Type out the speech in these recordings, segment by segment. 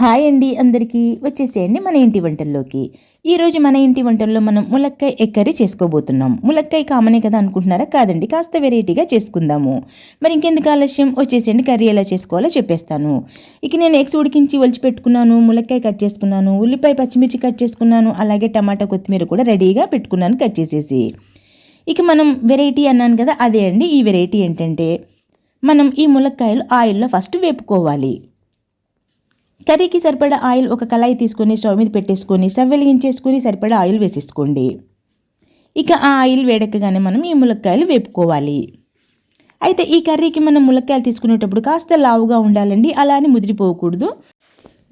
Hi అండి అందరికీ. వచ్చేసేయండి మన ఇంటి వంటల్లోకి. ఈరోజు మన ఇంటి వంటల్లో మనం ములక్కాయ ఎక్కరి చేసుకోబోతున్నాం. ములక్కాయ కామనే కదా అనుకుంటున్నారా? కాదండి కాస్త వెరైటీగా చేసుకుందాము. మరి ఇంకెందుకు ఆలస్యం? వచ్చేసేయండి కర్రీ ఎలా చేసుకోవాలో చెప్పేస్తాను. ఇక నేను ఎగ్స్ ఉడికించి ఒలిచిపెట్టుకున్నాను ములక్కాయ కట్ చేసుకున్నాను ఉల్లిపాయ పచ్చిమిర్చి కట్ చేసుకున్నాను అలాగే టమాటా కొత్తిమీర కూడా రెడీగా పెట్టుకున్నాను కట్ చేసేసి. ఇక మనం వెరైటీ అన్నాను కదా అదే అండి. ఈ వెరైటీ ఏంటంటే మనం ఈ ములక్కాయలు ఆయిల్లో ఫస్ట్ వేపుకోవాలి. కర్రీకి సరిపడా ఆయిల్ ఒక కళాయి తీసుకొని స్టవ్ మీద పెట్టేసుకొని స్టవ్ వెలిగించేసుకొని సరిపడా ఆయిల్ వేసేసుకోండి. ఇక ఆ ఆయిల్ వేడెక్కగానే మనం ఈ ములక్కాయలు వేపుకోవాలి. అయితే ఈ కర్రీకి మనం ములక్కాయలు తీసుకునేటప్పుడు కాస్త లావుగా ఉండాలండి అలా అని ముదిరిపోకూడదు.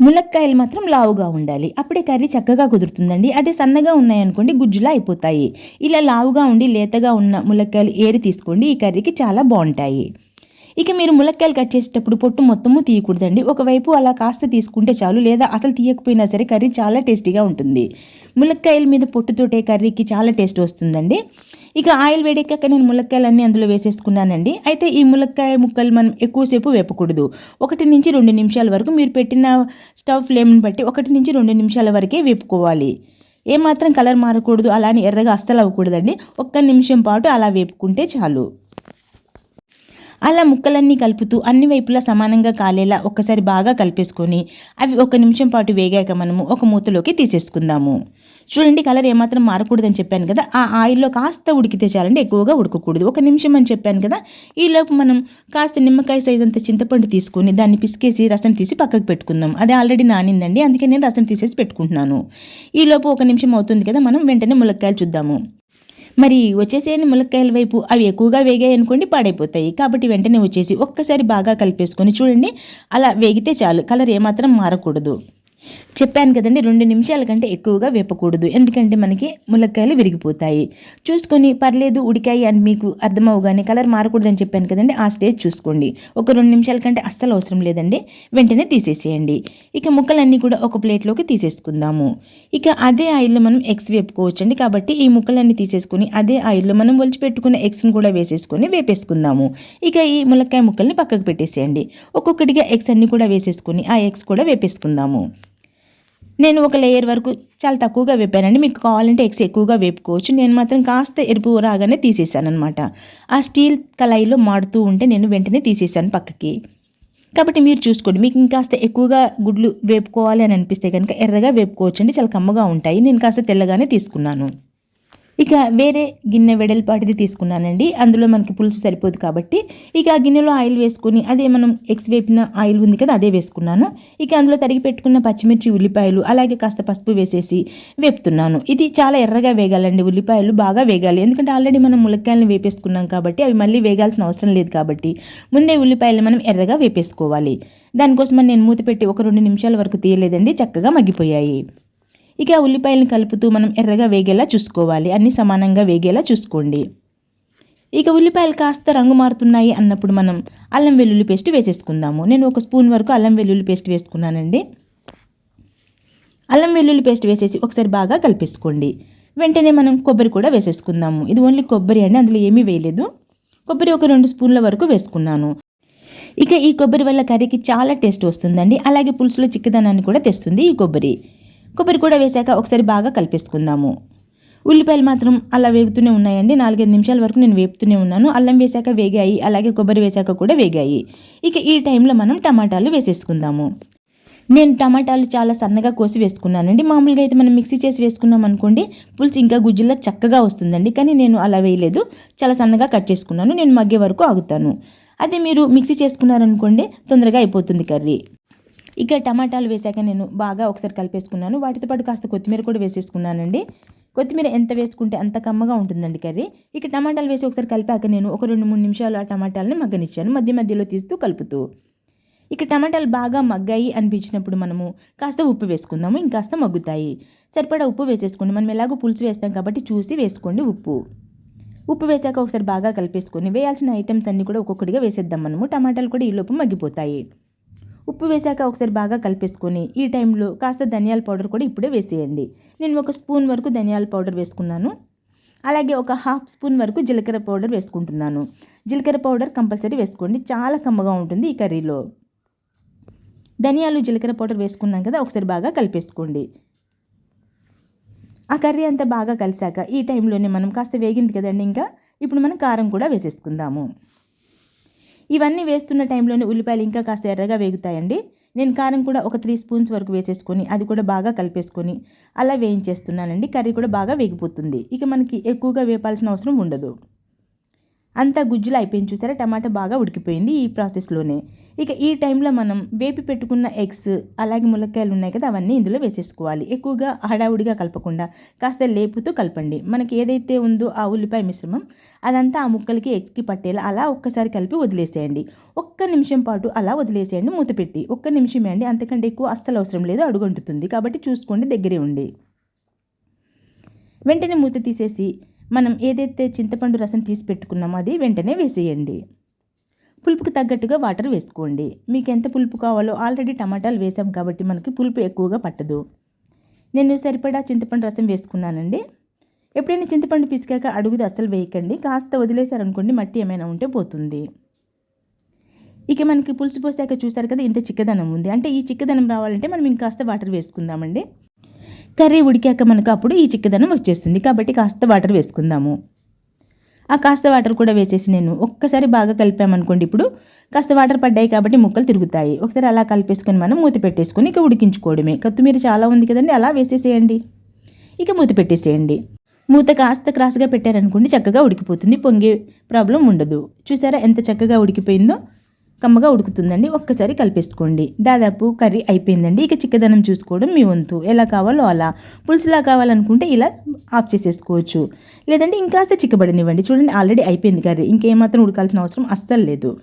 ములక్కాయలు మాత్రం లావుగా ఉండాలి. అప్పుడే కర్రీ చక్కగా కుదురుతుందండి. అదే సన్నగా ఉన్నాయనుకోండి గుజ్జులా అయిపోతాయి. ఇలా లావుగా ఉండి లేతగా ఉన్న ములక్కాయలు ఏరి తీసుకోండి ఈ కర్రీకి చాలా బాగుంటాయి. ఇక మీరు ములక్కాయలు కట్ చేసేటప్పుడు పొట్టు మొత్తము తీయకూడదండి. ఒకవైపు అలా కాస్త తీసుకుంటే చాలు లేదా అసలు తీయకపోయినా సరే కర్రీ చాలా టేస్టీగా ఉంటుంది. ములక్కాయల మీద పొట్టుతోటే కర్రీకి చాలా టేస్ట్ వస్తుందండి. ఇక ఆయిల్ వేడెక్కాక నేను ములక్కాయలన్నీ అందులో వేసేసుకున్నానండి. అయితే ఈ ములక్కాయ ముక్కలు మనం ఎక్కువసేపు వేపకూడదు. ఒకటి నుంచి రెండు నిమిషాల వరకు మీరు పెట్టిన స్టవ్ ఫ్లేమ్ని బట్టి ఒకటి నుంచి రెండు నిమిషాల వరకే వేపుకోవాలి. ఏమాత్రం కలర్ మారకూడదు అలానే ఎర్రగా అస్సలు అవ్వకూడదండి. ఒక్క నిమిషం పాటు అలా వేపుకుంటే చాలు. అలా ముక్కలన్నీ కలుపుతూ అన్ని వైపులా సమానంగా కాలేలా ఒక్కసారి బాగా కలిపేసుకొని అవి ఒక నిమిషం పాటు వేగాక మనము ఒక మూతలోకి తీసేసుకుందాము. చూడండి కలర్ ఏమాత్రం మారకూడదని చెప్పాను కదా ఆ ఆయిల్లో కాస్త ఉడికితే చాలండి ఎక్కువగా ఉడకకూడదు. ఒక నిమిషం అని చెప్పాను కదా ఈలోపు మనం కాస్త నిమ్మకాయ సైజ్ అంత చింతపండు తీసుకొని దాన్ని పిసికేసి రసం తీసి పక్కకు పెట్టుకుందాం. అది ఆల్రెడీ నానిందండి అందుకే నేను రసం తీసేసి పెట్టుకుంటున్నాను. ఈలోపు ఒక నిమిషం అవుతుంది కదా మనం వెంటనే ములక్కాయలు చూద్దాము. మరి వచ్చేసేని ములక్కాయల వైపు అవి ఎక్కువగా వేగాయి అనుకోండి పాడైపోతాయి. కాబట్టి వెంటనే వచ్చేసి ఒక్కసారి బాగా కలిపేసుకొని చూడండి. అలా వేగితే చాలు. కలర్ ఏమాత్రం మారకూడదు. చెప్పాను కదండి రెండు నిమిషాల కంటే ఎక్కువగా వేపకూడదు. ఎందుకంటే మనకి ములక్కాయలు విరిగిపోతాయి. చూసుకొని పర్లేదు ఉడికాయి అని మీకు అర్థమవుగానే కలర్ మారకూడదని చెప్పాను కదండి ఆ స్టేజ్ చూసుకోండి. ఒక రెండు నిమిషాల కంటే అస్సలు అవసరం లేదండి వెంటనే తీసేసేయండి. ఇక ముక్కలన్నీ కూడా ఒక ప్లేట్లోకి తీసేసుకుందాము. ఇక అదే ఆయిల్లో మనం ఎగ్స్ వేపుకోవచ్చండి కాబట్టి ఈ ముక్కలన్నీ తీసేసుకొని అదే ఆయిల్లో మనం ఒలిచిపెట్టుకున్న ఎగ్స్ని కూడా వేసేసుకొని వేపేసుకుందాము. ఇక ఈ ములక్కాయ ముక్కల్ని పక్కకు పెట్టేసేయండి. ఒక్కొక్కటిగా ఎగ్స్ అన్ని కూడా వేసేసుకొని ఆ ఎగ్స్ కూడా వేపేసుకుందాము. నేను ఒక లేయర్ వరకు చాలా తక్కువగా వేపానండి. మీకు కావాలంటే ఎగ్స్ ఎక్కువగా వేపుకోవచ్చు. నేను మాత్రం కాస్త ఎరుపు రాగానే తీసేసాను అనమాట ఆ స్టీల్ కళాయిలో మాడుతూ ఉంటే నేను వెంటనే తీసేసాను పక్కకి. కాబట్టి మీరు చూసుకోండి. మీకు ఇంకాస్త ఎక్కువగా గుడ్లు వేపుకోవాలి అని అనిపిస్తే కనుక ఎర్రగా వేపుకోవచ్చు అండి చాలా కమ్మగా ఉంటాయి. నేను కాస్త తెల్లగానే తీసుకున్నాను. ఇక వేరే గిన్నె వెడల్పాటిది తీసుకున్నానండి. అందులో మనకి పులుసు సరిపోదు కాబట్టి ఇక ఆ గిన్నెలో ఆయిల్ వేసుకొని అదే మనం ఎగ్స్ వేపిన ఆయిల్ ఉంది కదా అదే వేసుకున్నాను. ఇక అందులో తరిగి పెట్టుకున్న పచ్చిమిర్చి ఉల్లిపాయలు అలాగే కాస్త పసుపు వేసేసి వేపుతున్నాను. ఇది చాలా ఎర్రగా వేగాలండి. ఉల్లిపాయలు బాగా వేగాలి. ఎందుకంటే ఆల్రెడీ మనం ములక్కాయలను వేపేసుకున్నాం కాబట్టి అవి మళ్ళీ వేగాల్సిన అవసరం లేదు కాబట్టి ముందే ఉల్లిపాయలు మనం ఎర్రగా వేపేసుకోవాలి. దానికోసం నేను మూత పెట్టి ఒక రెండు నిమిషాల వరకు తీయలేదండి. చక్కగా మగ్గిపోయాయి. ఇక ఉల్లిపాయలను కలుపుతూ మనం ఎర్రగా వేగేలా చూసుకోవాలి. అన్నీ సమానంగా వేగేలా చూసుకోండి. ఇక ఉల్లిపాయలు కాస్త రంగు మారుతున్నాయి అన్నప్పుడు మనం అల్లం వెల్లుల్లి పేస్ట్ వేసేసుకుందాము. నేను ఒక స్పూన్ వరకు అల్లం వెల్లుల్లి పేస్ట్ వేసుకున్నానండి. అల్లం వెల్లుల్లి పేస్ట్ వేసేసి ఒకసారి బాగా కలిపేసుకోండి. వెంటనే మనం కొబ్బరి కూడా వేసేసుకుందాము. ఇది ఓన్లీ కొబ్బరి అండి అందులో ఏమీ వేయలేదు. కొబ్బరి ఒక రెండు స్పూన్ల వరకు వేసుకున్నాను. ఇక ఈ కొబ్బరి వల్ల కర్రీకి చాలా టేస్ట్ వస్తుందండి. అలాగే పులుసులో చిక్కదనాన్ని కూడా తెస్తుంది ఈ కొబ్బరి. కొబ్బరి కూడా వేశాక ఒకసారి బాగా కలిపేసుకుందాము. ఉల్లిపాయలు మాత్రం అలా వేగుతూనే ఉన్నాయండి. నాలుగైదు నిమిషాల వరకు నేను వేపుతూనే ఉన్నాను. అల్లం వేశాక వేగాయి అలాగే కొబ్బరి వేశాక కూడా వేగాయి. ఇక ఈ టైంలో మనం టమాటాలు వేసేసుకుందాము. నేను టమాటాలు చాలా సన్నగా కోసి వేసుకున్నానండి. మామూలుగా అయితే మనం మిక్సీ చేసి వేసుకున్నాం అనుకోండి పులుసు ఇంకా గుజ్జులా చక్కగా వస్తుందండి. కానీ నేను అలా వేయలేదు. చాలా సన్నగా కట్ చేసుకున్నాను. నేను మగ్గే వరకు ఆగుతాను. అదే మీరు మిక్సీ చేసుకున్నారనుకోండి తొందరగా అయిపోతుంది కర్రీ. ఇక టమాటాలు వేసాక నేను బాగా ఒకసారి కలిపేసుకున్నాను. వాటితో పాటు కాస్త కొత్తిమీర కూడా వేసేసుకున్నానండి. కొత్తిమీర ఎంత వేసుకుంటే అంత కమ్మగా ఉంటుందండి కర్రీ. ఇక టమాటాలు వేసి ఒకసారి కలిపాక నేను ఒక రెండు మూడు నిమిషాలు ఆ టమాటాలని మగ్గనిచ్చాను. మధ్య మధ్యలో తీస్తూ కలుపుతూ. ఇక టమాటాలు బాగా మగ్గాయి అనిపించినప్పుడు మనము కాస్త ఉప్పు వేసుకుందాము. ఇంకాస్త మగ్గుతాయి. సరిపడా ఉప్పు వేసేసుకోండి. మనం ఎలాగో పులుసు వేస్తాం కాబట్టి చూసి వేసుకోండి ఉప్పు. ఉప్పు వేసాక ఒకసారి బాగా కలిపేసుకొని వేయాల్సిన ఐటమ్స్ అన్నీ కూడా ఒక్కొక్కటిగా వేసేద్దాం మనము. టమాటాలు కూడా ఈలోపు మగ్గిపోతాయి. ఉప్పు వేశాక ఒకసారి బాగా కలిపేసుకొని ఈ టైంలో కాస్త ధనియాల పౌడర్ కూడా ఇప్పుడే వేసేయండి. నేను ఒక స్పూన్ వరకు ధనియాల పౌడర్ వేసుకున్నాను. అలాగే ఒక హాఫ్ స్పూన్ వరకు జీలకర్ర పౌడర్ వేసుకుంటున్నాను. జీలకర్ర పౌడర్ కంపల్సరీ వేసుకోండి. చాలా కమ్మగా ఉంటుంది ఈ కర్రీలో. ధనియాలు జీలకర్ర పౌడర్ వేసుకున్నాం కదా ఒకసారి బాగా కలిపేసుకోండి. ఆ కర్రీ అంతా బాగా కలిసాక ఈ టైంలోనే మనం కాస్త వేగింది కదండి ఇంకా ఇప్పుడు మనం కారం కూడా వేసేసుకుందాము. ఇవన్నీ వేస్తున్న టైంలోనే ఉల్లిపాయలు ఇంకా కాస్త ఎర్రగా వేగుతాయండి. నేను కారం కూడా ఒక త్రీ స్పూన్స్ వరకు వేసేసుకొని అది కూడా బాగా కలిపేసుకొని అలా వేయించేస్తున్నానండి. కర్రీ కూడా బాగా వేగిపోతుంది. ఇక మనకి ఎక్కువగా వేపాల్సిన అవసరం ఉండదు. అంతా గుజ్జులు అయిపోయింది చూసారా? టమాటా బాగా ఉడికిపోయింది ఈ ప్రాసెస్లోనే. ఇక ఈ టైంలో మనం వేపి పెట్టుకున్న ఎగ్స్ అలాగే ములక్కాయలు ఉన్నాయి కదా అవన్నీ ఇందులో వేసేసుకోవాలి. ఎక్కువగా హడావుడిగా కలపకుండా కాస్త లేపుతూ కలపండి. మనకి ఏదైతే ఉందో ఆ ఉల్లిపాయ మిశ్రమం అదంతా ఆ ముక్కలకి ఎగ్స్కి పట్టేలా అలా ఒక్కసారి కలిపి వదిలేసేయండి. ఒక్క నిమిషం పాటు అలా వదిలేసేయండి మూత పెట్టి. ఒక్క నిమిషమే అండి అంతకంటే ఎక్కువ అస్సలు అవసరం లేదు అడుగంటుతుంది. కాబట్టి చూసుకోండి దగ్గరే ఉండి. వెంటనే మూత తీసేసి మనం ఏదైతే చింతపండు రసం తీసి పెట్టుకున్నామో అది వెంటనే వేసేయండి. పులుపుకి తగ్గట్టుగా వాటర్ వేసుకోండి. మీకు ఎంత పులుపు కావాలో ఆల్రెడీ టమాటాలు వేసాం కాబట్టి మనకి పులుపు ఎక్కువగా పట్టదు. నేను సరిపడా చింతపండు రసం వేసుకున్నానండి. ఎప్పుడైనా చింతపండు పిసికాక అడుగుది అస్సలు వేయకండి. కాస్త వదిలేశారనుకోండి మట్టి ఏమైనా ఉంటే పోతుంది. ఇక మనకి పులుసు పోసాక చూసారు కదా ఇంత చిక్కదనం ఉంది. అంటే ఈ చిక్కదనం రావాలంటే మనం ఇంకాస్త వాటర్ వేసుకుందామండి. కర్రీ ఉడికాక మనకు అప్పుడు ఈ చిక్కదనం వచ్చేస్తుంది. కాబట్టి కాస్త వాటర్ వేసుకుందాము. ఆ కాస్త వాటర్ కూడా వేసేసి నేను ఒక్కసారి బాగా కలిపామనుకోండి ఇప్పుడు. కాస్త వాటర్ పడ్డాయి కాబట్టి ముక్కలు తిరుగుతాయి. ఒకసారి అలా కలిపేసుకొని మనం మూత పెట్టేసుకొని ఇక ఉడికించుకోవడమే. కొత్తిమీర చాలా ఉంది కదండి అలా వేసేసేయండి. ఇక మూత పెట్టేసేయండి. మూత కాస్త క్రాస్గా పెట్టారనుకోండి చక్కగా ఉడికిపోతుంది పొంగే ప్రాబ్లం ఉండదు. చూసారా ఎంత చక్కగా ఉడికిపోయిందో? కమ్మగా ఉడుకుతుందండి. ఒక్కసారి కలిపేసుకోండి. దాదాపు కర్రీ అయిపోయిందండి. ఇక చిక్కదనం చూసుకోవడం మీ వంతు. ఎలా కావాలో అలా. పులుసులా కావాలనుకుంటే ఇలా ఆఫ్ చేసేసుకోవచ్చు. లేదంటే ఇంకాస్త చిక్కబడినివ్వండి. చూడండి ఆల్రెడీ అయిపోయింది కర్రీ. ఇంకేమాత్రం ఉడకాల్సిన అవసరం అస్సలు లేదు.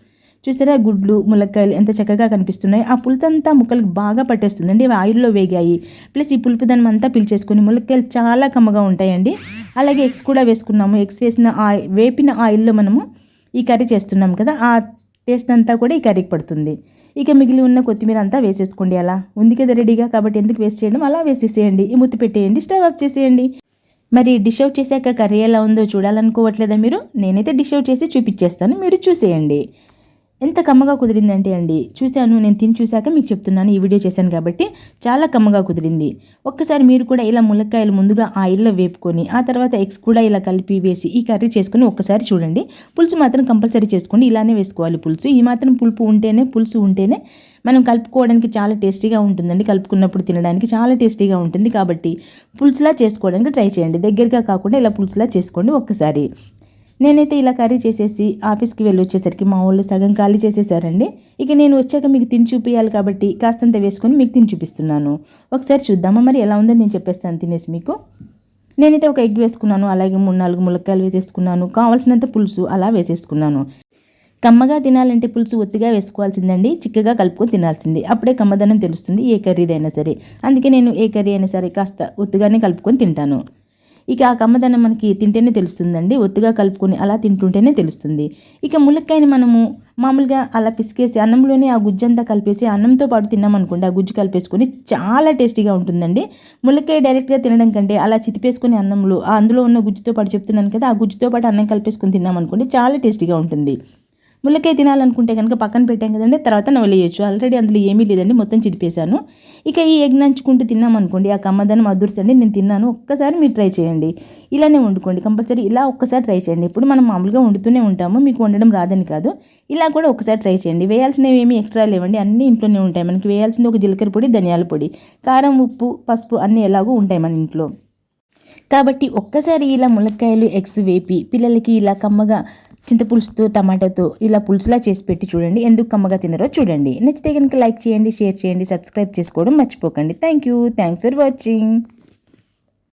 చూసారా గుడ్లు ములక్కాయలు ఎంత చక్కగా కనిపిస్తున్నాయి. ఆ పులుసు అంతా ముక్కలకు బాగా పట్టేస్తుందండి. అవి ఆయిల్లో వేగాయి. ప్లస్ ఈ పులుపుదనం అంతా పిలిచేసుకొని ములక్కాయలు చాలా కమ్మగా ఉంటాయండి. అలాగే ఎగ్స్ కూడా వేసుకున్నాము. ఎగ్స్ వేసిన ఆయి వేపిన ఆయిల్లో మనము ఈ కర్రీ చేస్తున్నాం కదా ఆ టేస్ట్ అంతా కూడా ఈ కర్రీకి పడుతుంది. ఇక మిగిలి ఉన్న కొత్తిమీర అంతా వేసేసుకోండి అలా. ఉంది కదా రెడీగా కాబట్టి ఎందుకు వేస్ట్ చేయడం? అలా వేసేసేయండి. ఈ ముత్తి పెట్టేయండి. స్టవ్ ఆఫ్ చేసేయండి. మరి డిష్ అవుట్ చేశాక కర్రీ ఎలా ఉందో చూడాలనుకోవట్లేదా మీరు? నేనైతే డిష్ అవుట్ చేసి చూపించేస్తాను. మీరు చూసేయండి. ఎంత కమ్మగా కుదిరిందంటే అండి. చూశాను నేను తిని చూశాక మీకు చెప్తున్నాను ఈ వీడియో చేశాను కాబట్టి చాలా కమ్మగా కుదిరింది. ఒక్కసారి మీరు కూడా ఇలా ములక్కాయలు ముందుగా ఆయిల్లో వేపుకొని ఆ తర్వాత ఎగ్స్ కూడా ఇలా కలిపి వేసి ఈ కర్రీ చేసుకొని ఒక్కసారి చూడండి. పులుసు మాత్రం కంపల్సరీ చేసుకోండి ఇలానే వేసుకోవాలి పులుసు. ఈ మాత్రం పులుపు ఉంటేనే పులుసు ఉంటేనే మనం కలుపుకోవడానికి చాలా టేస్టీగా ఉంటుందండి. కలుపుకున్నప్పుడు తినడానికి చాలా టేస్టీగా ఉంటుంది కాబట్టి పులుసులా చేసుకోవడానికి ట్రై చేయండి. దగ్గరగా కాకుండా ఇలా పులుసులా చేసుకోండి ఒక్కసారి. నేనైతే ఇలా కర్రీ చేసేసి ఆఫీస్కి వెళ్ళి వచ్చేసరికి మా వాళ్ళు సగం ఖాళీ చేసేసారండి. ఇక నేను వచ్చాక మీకు తిని చూపించాలి కాబట్టి కాస్తంత వేసుకొని మీకు తిని చూపిస్తున్నాను. ఒకసారి చూద్దామా? మరి ఎలా ఉందని నేను చెప్పేస్తాను తినేసి మీకు. నేనైతే ఒక ఎగ్ వేసుకున్నాను అలాగే మూడు నాలుగు ములక్కాయలు వేసేసుకున్నాను. కావాల్సినంత పులుసు అలా వేసేసుకున్నాను. కమ్మగా తినాలంటే పులుసు ఒత్తిగా వేసుకోవాల్సిందండి. చిక్కగా కలుపుకొని తినాల్సింది. అప్పుడే కమ్మదనం తెలుస్తుంది ఏ కర్రీదైనా సరే. అందుకే నేను ఏ కర్రీ అయినా సరే కాస్త ఒత్తిగానే కలుపుకొని తింటాను. ఇక ఆ కమ్మదనం మనకి తింటేనే తెలుస్తుందండి. ఒత్తుగా కలుపుకొని అలా తింటుంటేనే తెలుస్తుంది. ఇక ములక్కాయని మనము మామూలుగా అలా పిసికేసి అన్నంలోనే ఆ గుజ్జంతా కలిపేసి అన్నంతో పాటు తిన్నామనుకోండి ఆ గుజ్జు కలిపేసుకొని చాలా టేస్టీగా ఉంటుందండి. ములక్కాయ డైరెక్ట్గా తినడం కంటే అలా చితిపేసుకుని అన్నంలో అందులో ఉన్న గుజ్జుతో పాటు చెప్తున్నాను కదా ఆ గుజ్జుతో పాటు అన్నం కలిపేసుకొని తిన్నామనుకోండి చాలా టేస్టీగా ఉంటుంది. ముల్లకాయ తినాలనుకుంటే కనుక పక్కన పెట్టాం కదండి తర్వాత నవలేయచ్చు ఆల్రెడీ అందులో ఏమీ లేదండి మొత్తం చిదిపేశాను. ఇక ఈ ఎగ్ నంచుకుంటూ తిన్నామనుకోండి ఆ కమ్మదనం అదుర్సండి నేను తిన్నాను. ఒక్కసారి మీరు ట్రై చేయండి. ఇలానే వండుకోండి కంపల్సరీ ఇలా ఒక్కసారి ట్రై చేయండి. ఇప్పుడు మనం మామూలుగా వండుతూనే ఉంటాము మీకు వండడం రాదని కాదు. ఇలా కూడా ఒకసారి ట్రై చేయండి. వేయాల్సినవి ఏమీ ఎక్స్ట్రా లేవండి అన్నీ ఇంట్లోనే ఉంటాయి. మనకి వేయాల్సింది ఒక జీలకర్ర పొడి ధనియాల పొడి. కారం ఉప్పు పసుపు అన్నీ ఎలాగో ఉంటాయి మన ఇంట్లో. కాబట్టి ఒక్కసారి ఇలా ములక్కాయలు ఎగ్స్ వేపి పిల్లలకి ఇలా కమ్మగా చింతపులుసుతో టమాటాతో ఇలా పులుసులా చేసి పెట్టి చూడండి. ఎందుకు కమ్మగా తినరో చూడండి. నచ్చితే కనుక లైక్ చేయండి షేర్ చేయండి సబ్స్క్రైబ్ చేసుకోవడం మర్చిపోకండి. Thank you thanks for watching.